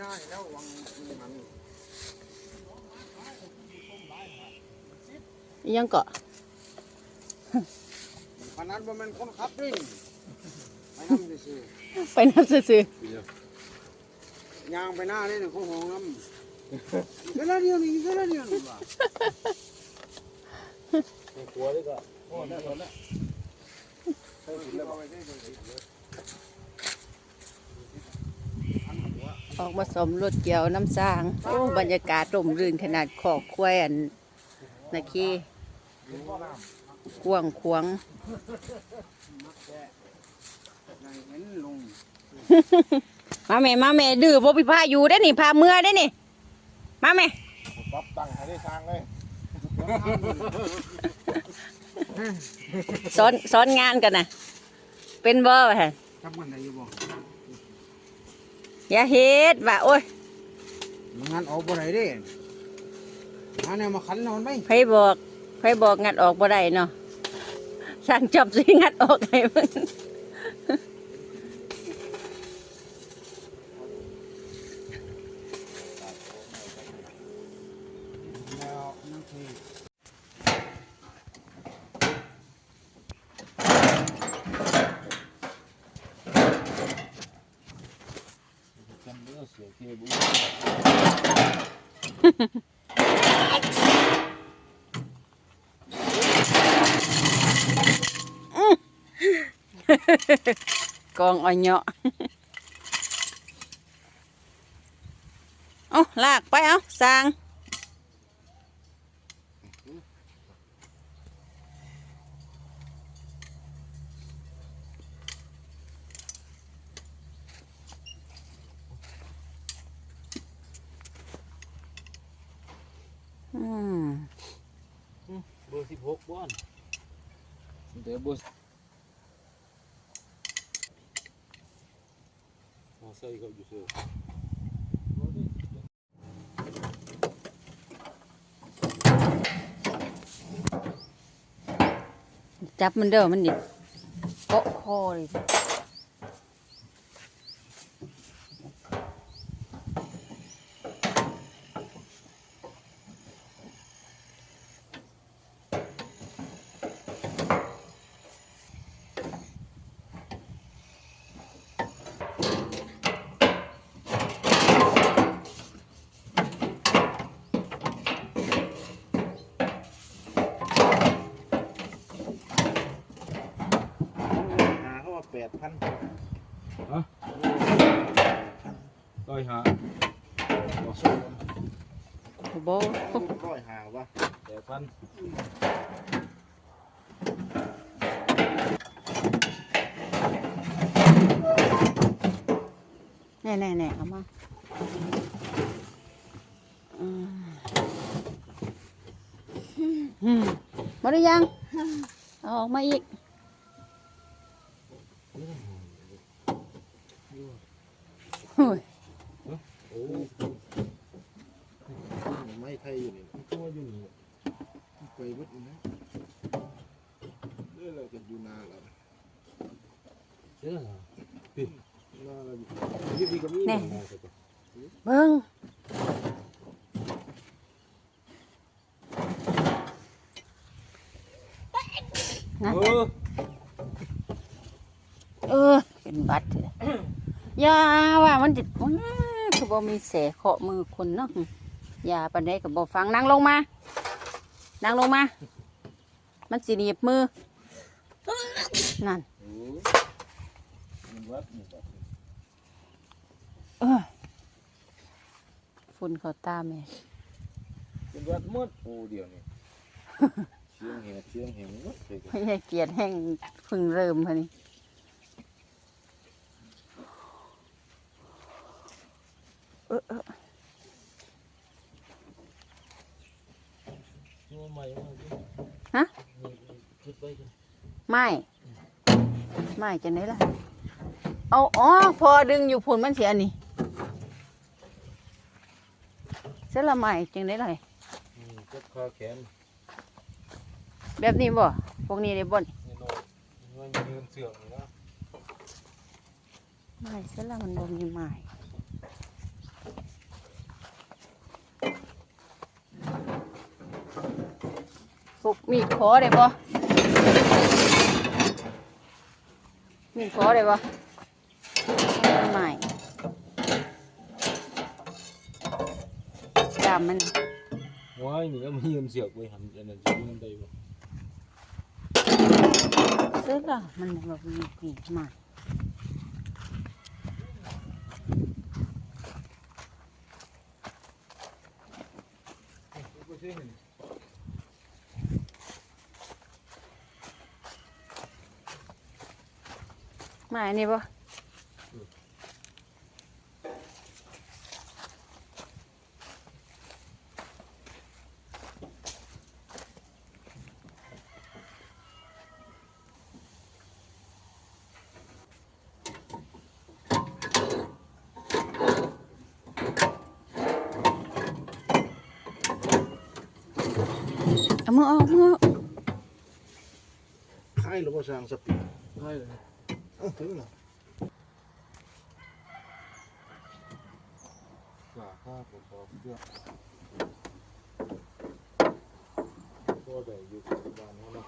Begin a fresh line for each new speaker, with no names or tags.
ได้แล้ววังมัน
อิหยังเกาะ
ขนาดว่ามันคนขับดิไปนั่งซื่อ
ไปน้ำซื่อ
ๆยางไปหน้านี่หนึ่งของห้องน้ำอีกแล้วเดียวนี่อีกแล้วเดียวนี่ว่ะ
กลัวด้วยก็โอ้ได้หมดแล้ว
ใส่ถุงแล้ว อาไปได้เลย
ๆออกมาสมรถเกี่ยวน้ำสร้าง โอ้บรรยากาศร่มรื่นขนาดขอกควายอันนาคีกวางควง
ในเห็นลง
มาแม่มาแม่ดื้อบ่พี่พาอยู่ได้นี่พาเมื่อได้นี่ มาแม่
ปรับตั้งให้ได้ทางเลย
สอนสอนงานกันนะเป็นบ่วะฮะ
ทำกันได้อยู่บ่
อย่าเฮ็ดว่าโอ้ย
งานออกบ่ได้เด้หาแนวมาขันนอนไป
ไผบอกไผบอกงัดออกบ่ได้เนาะสร้างจอบสิงัดออกให้มึง
แล้วนั่นคือ
จำเรื่องเสียเคบุ
กองอ้อยเหาะ เอาลากไปเอาสร้าง อืม
เบอร์สิบหกบ้านเดี๋ยวเบอร์มาใส่เขาอยู่เสือ
จับมันเด้อมันดิโปะคอเลย
หาเขาว่าแป ดพันร้อยหาบอกสู้
โบ
ร้อยหาว่าแปดพัน
แน่แน่แน่เอามาอืมอืมมาหรือยัง เอาออกมาอีกโอ้ย
โอ้ ไม่ใครอยู่นี่ตัวอยู่นี่
ไปเบิดนี่นะ
เรื่องเราจะอยู่นานแล้วเรื่องปิดนานแล้วยี่ปีก็มี
เบิ้งนะ
เออ
เออเป็นบัตรเถอะอย่าว่ามันจิตอื้อคือบ่มีแสเคาะมือคนเนาะ อย่าปันได้กับบ่ฟังนั่งลงมา นั่งลงมา มันสิหนีบมือ นั่น
โอ้มันวัดนี่วัด
เออฝุ่นเขาตาแม่
เป็นวัดหมดโอ้เดียวนี่เชียงแหบเชียงแหบหมดเลย
ไม่ใช่เกียดแห้งเพึ่งเริ่มค่ะนี่เออเออ
ตัวใหม่มาดิ
ฮะ
คิดไปกัน
ไม่ไม่จะไหนล่ะ เอาอ๋อพอดึงอยู่พุ่นมันเสียนี่เสร็จละใหม่จังได้เลย
อืมจับคาแขน
แบบนี้บ่พวกนี้ได้บ่น
นี่น้อยน้อยยืนเสื่อมนี่นะ
ไม่เสร็จละมันบ่มีไม้ มีดขอได้บ่มีดขอได้บ่ไม่ใหม่ดามมัน
ว้ายนี่ก็มีเงินเสียกไว้หันอันนั้นจะมันได้บ่
ซื้อละมันแบบมีมีดใหม่
บ่ใช่เห็น
ใหม่นี่บ่เอามือออกมือออก
ค่ายหรือว่าสร้างสปีดค่ายเลย เอ้าถึงแล้วกล้าค่าผมบอกเพื่อก็ได้อยู่กับบ้านเขาเนาะ